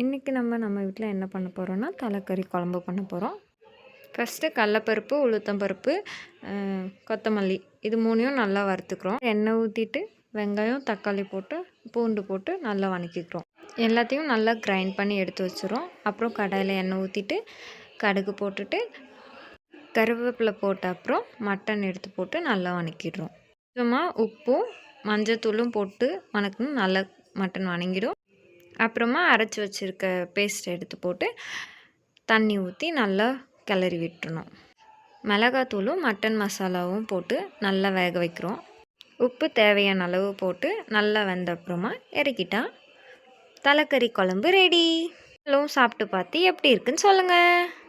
இன்றைக்கி நம்ம நம்ம வீட்டில் என்ன பண்ண போகிறோன்னா தலைக்கறி குழம்பு பண்ண போகிறோம் ஃபஸ்ட்டு கடலப்பருப்பு உளுத்தம்பருப்பு கொத்தமல்லி இது மூணையும் நல்லா வறுத்துக்கிறோம். எண்ணெய் ஊற்றிட்டு வெங்காயம் தக்காளி போட்டு பூண்டு போட்டு நல்லா வணக்கிக்கிறோம். எல்லாத்தையும் நல்லா கிரைண்ட் பண்ணி எடுத்து வச்சுரும் அப்புறம் கடாயில் எண்ணெய் ஊற்றிட்டு கடுகு போட்டுட்டு கருவேப்பிலை போட்ட அப்புறம் மட்டன் எடுத்து போட்டு நல்லா வணக்கிடுறோம். கொஞ்சமாக உப்பும் மஞ்சத்தூளும் போட்டு வணக்கணும். நல்லா மட்டன் வணங்கிடும். அப்புறமா அரைச்சி வச்சுருக்க பேஸ்ட் எடுத்து போட்டு தண்ணி ஊற்றி நல்லா கிளறி விட்டுறணும். மிளகாத்தூளும் மட்டன் மசாலாவும் போட்டு நல்லா வேக வைக்கிறோம். உப்பு தேவையான அளவு போட்டு நல்லா வெந்த அப்புறமா இறக்கிட்டா தலைக்கறி குழம்பு ரெடி எல்லாம் சாப்பிட்டு பார்த்து எப்படி இருக்குன்னு சொல்லுங்கள்